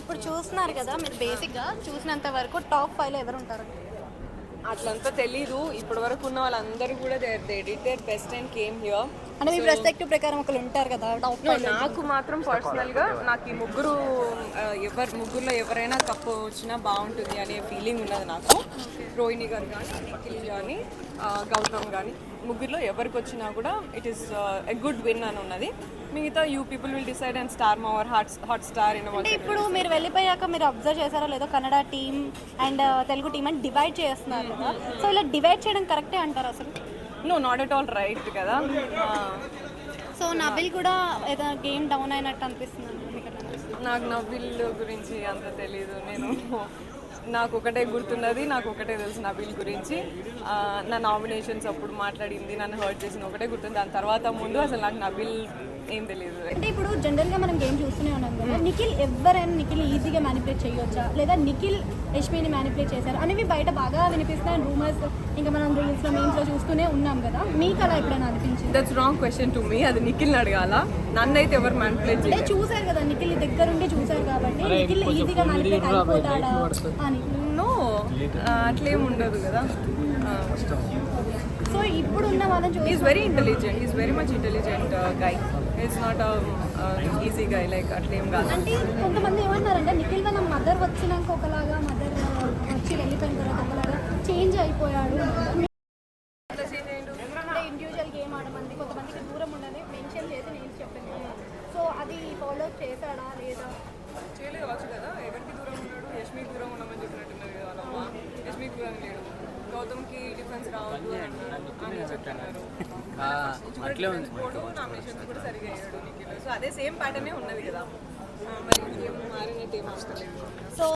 ఇప్పుడు చూస్తున్నారు కదా మీరు బేసిక్గా చూసినంత వరకు టాప్ ఫైవ్లో ఎవరు ఉంటారు? అట్లంతా తెలీదు. ఇప్పటి వరకు ఉన్న వాళ్ళందరూ కూడా they they did their best and came here అంటే మీ పర్స్పెక్టివ్ ప్రకారం ఒకరు ఉంటారు కదా నాకు మాత్రం పర్సనల్గా నాకు ఈ ముగ్గురు ఆ, ఎవరు ముగ్గురులో ఎవరైనా కప్పు వచ్చినా బాగుంటుంది అనే ఫీలింగ్ ఉన్నది నాకు. రోహిణి గారు కానీ నిఖిల్ కానీ ఆ, గౌతమ్ కానీ ముగ్గురులో ఎవరికి వచ్చినా కూడా it is a good win అని ఉన్నది. మిగతా you people will decide and star mover hot hot star in అంటే ఇప్పుడు మీరు వెళ్ళిపోయాక మీరు అబ్జర్వ్ చేశారో లేదో Kannada team and Telugu team అని డివైడ్ చేస్తున్నారు. కదా సో ఇలా డివైడ్ చేయడం కరెక్టే అంటారు అసలు? No not at all right కదా. సో నబిల్ కూడా ఏదైనా గేమ్ డౌన్ అయినట్టు అనిపిస్తుంది? నాకు నబిల్ గురించి అంత తెలీదు నేను. నాకు ఒకటే గుర్తున్నది నాకు ఒకటే తెలుసు నబిల్ గురించి. నా నామినేషన్స్ అప్పుడు మాట్లాడింది నన్ను హర్ట్ చేసింది ఒకటే గుర్తుంది. దాని తర్వాత ముందు అసలు నాకు నబిల్ ఏం తెలియదు అంటే ఇప్పుడు జనరల్గా మనం గేమ్ చూస్తూనే ఉన్నాం కదా నిఖిల్ ఎవరైనా నిఖిల్ ఈజీగా మ్యానిపులేట్ చేయొచ్చా? లేదా నిఖిల్ యష్మిని మ్యానిపులేట్ చేశారు? అనేవి బయట బాగా వినిపిస్తున్నాయి రూమర్స్ ఇంకా మనం రీల్స్లో మీమ్స్లో చూస్తూనే ఉన్నాం కదా. మీకు అలా ఎప్పుడైనా అనిపించింది? That's wrong question to me అది నిఖిల్ని అడగాల? నన్నైతే ఎవరు మ్యానిపులేట్ అంటే చేయలేదు. చూసారు కదా నిఖిల్ దగ్గరుండి చూసారు కాబట్టి నిఖిల్ ఈజీగా మ్యానిపులేట్ అయిపోతాడా? నో అట్లేం ఉండదు కదా. సో ఇప్పుడు ఉన్న వాళ్ళని is very intelligent is very much intelligent guy is not easy guy like అట్లేం కాదు. అంటే కొంతమంది ఏమన్నారంటే నిఖిల్ వాళ్ళ మదర్ వచ్చినాక ఒకలాగా మదర్ వచ్చి వెళ్ళిపోయిన తర్వాత ఒకలాగా చేంజ్ అయిపోయాడు. ఇండివిజువల్ గేమ్ ఆడమంది కొంతమందికి దూరం ఉండని మెన్షన్ చేసి నేను చెప్పాను సో అది ఫాలో చేశాడా లేదా? చేయలేదు వచ్చు కదా. ఎవరికి దూరం ఉన్నాడు? యష్మికి దూరం ఉండమని చెప్పినట్టున్నారు కదా వాళ్ళమ్మ దూరం లేడు గౌతమ్కి డిఫెన్స్ రావద్దు అని అని చెప్తున్నారు అట్లే ఉంది. పోడు నామినేషన్స్ కూడా సరిగా అయ్యాడు నిఖిల్. సో అదే సేమ్ ప్యాటర్నే ఉన్నది కదా. మరి ఇంకేం మారినట్టు ఏం అవసరం లేదు. సో